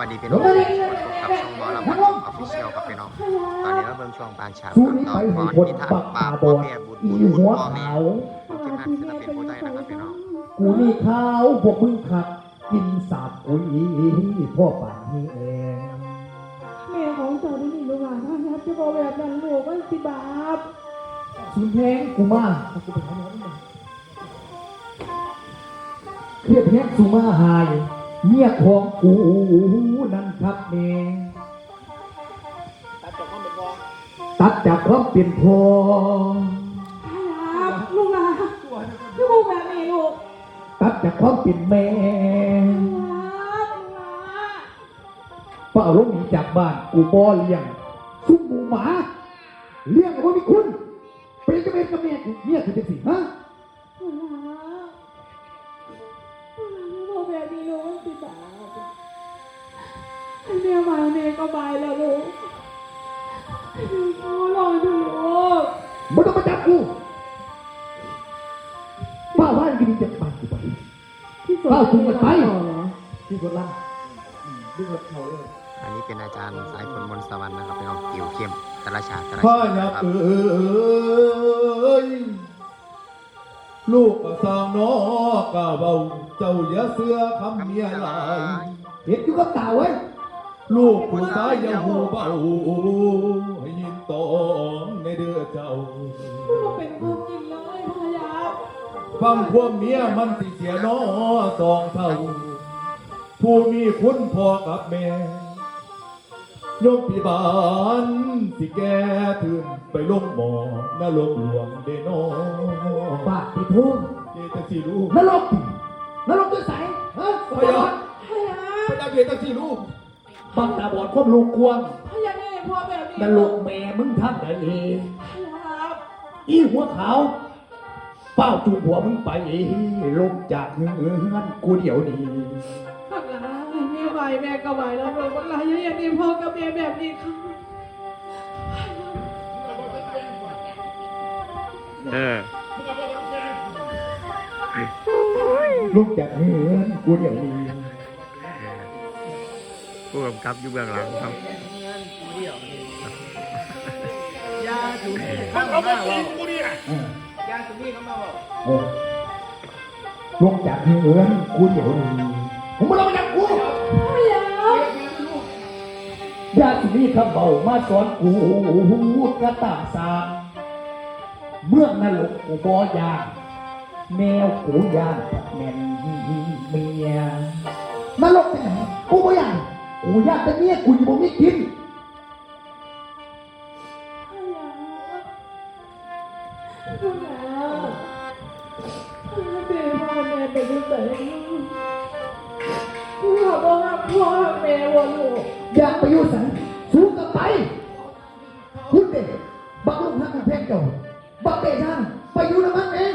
วัสดีพี่น้องทุกคนกับช่องบอลลัมออฟฟิเชียลครับพี่น้องตอนนี้เราเบิ่งช่วงปานเช้ากตอไปก่ให้อนคนที่ทางบักป่าพ่อแม่บุญบุญหัวพ่อแม่ขาวทีมงานศิลปินผู้ไทยนะครับพี่น้องกูนี่ขาวพวกมึงขับกินสาบกูอีพ่อป่านนี้เองแม่ของเจ้าได้ยินหรือเปล่าท่านครับจะบอกแบบนั้นลูกมันสิบาปสุนแพงกูมากูไปทำแล้วเครียดแห้งสุมาหาย เมียของกูนั่นครับแม่ตัดจากความเป็นพ่อครับลูกหลานลูกแบบนี้ลูกตัดจากความเป็นแม่รับลูกหลานป้าเอารถหนีจากบ้านกูบ่เลี้ยงซุปหมูหมาเลี้ยงกับว่ามีคุณเป็นกระเบนกับเมียกูเมียคือจะสิฮะ ม่มาแม่ก็บายแล้วลูกพ่อรอดูลูกมันต้องมาจับกูป้าว่ากินจากบ้านกูไปที่สุดป้าคุณมาไปเหรอที่คนล่างดึงรถเขาเลยอันนี้เป็นอาจารย์สายฝนมนต์สวรรค์นะครับพี่น้องติวเข้มตระชาตระพ่อชายับครับเอ้ยลูกก็สร้างน้อกะเบาเจ้าอย่าเสือคำเมียหลายเห็นอยู่กับตาไว้ย ลูกผู้ชายอย่าหูเบาให้ยินตองในเดือเจ้าลูกเป็นความจริงเลยพยาฟังความเมียมันสิเสียน้อสองเท่า ผู้มีคุณพ่อกับแม่ยมพิบาลสิแก่ถึงไปลงหมอนรกหลวงเดนอปากติทุ่งเจตสิลูกนรกตินรกด้วยสายฮะพยาพยาพยาเจตสิลูก บังตาบอดควบลูกกวงพยาเนี่ยพ่อแบบนี้นรกแม่มึงทำได้เองพยาอีหัวขาว เป้าจูบหัวมึงไปลงจากเงินกูเดี๋ยวนี้พักหลานแม่ไหวแม่ก็ไหวแล้วลูกพักหลานยังอย่างนี้พ่อกับแม่แบบนี้ค่ะเออลงจากเงินกูเดี๋ยวนี้ ผู้กำกับอยู่เบื้องหลังครับเออเออลงจากเงินกูเดี๋ยวนี้ผมไม่ต้องมาจับกูพยาญาตินี้คำเบามาสอนกูกระตามสามเมื่องนรกกูบอยานแมวกูยานแม่นเมียนรกไปไหนกูบอยาน กูยานแต่เมียกูอยู่บ่มีกินพยาพยาเบพ่อแม่ป็นลูกแต่พ่อบอกว่าพ่อแม่วันลูกอยากไปอยู่สันสู้กับไปคุณเด็กบักลูกฮักกับเพชรเก่าบักเตะช่างไปอยู่นะมันเอง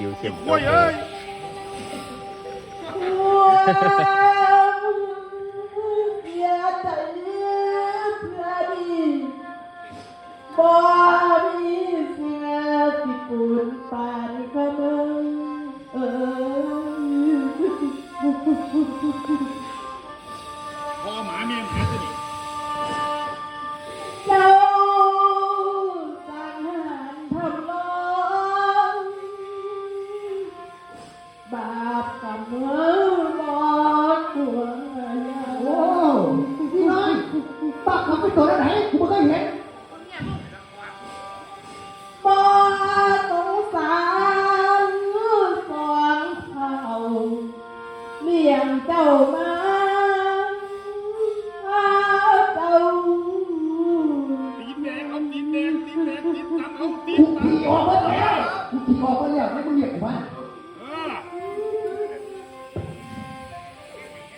น้องโอ้ยติวเข้มโอ้ยเอ้ยเสียใจเพื่อดีบ่มีเสียสิปุ่นป เป็นตัวไหนกูไม่เคยเห็นบ่ต้องสารสอนเขาเมียงเจ้ามากูผีออกมาแล้วกูผีออกมาแล้วไม่ต้องเรียกกูว่า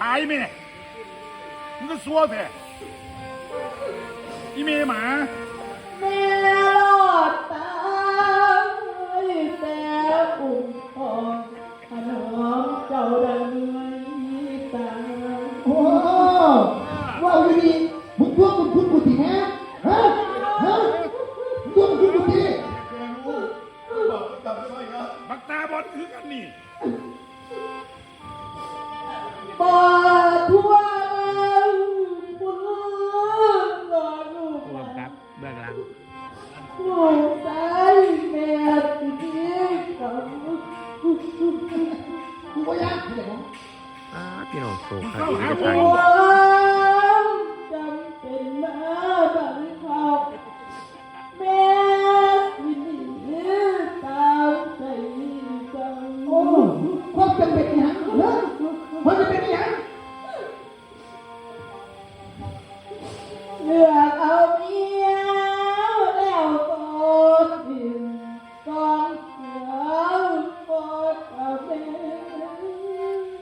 ตายไหมเนี่ยมึงก็สัวเถอะ พี่เมยหมา แม่อดตายแตุ่มพอขนมเจ้าดังไม่ตาย อาพี่น้องโศกครันี้องจำเป็รัง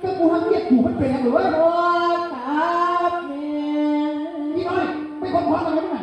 ก็กูทำเกียรติหกูมันเปลี่ยนหรือว่าโอ้ตนี่น้อยไม่คนพร้อมกันไหม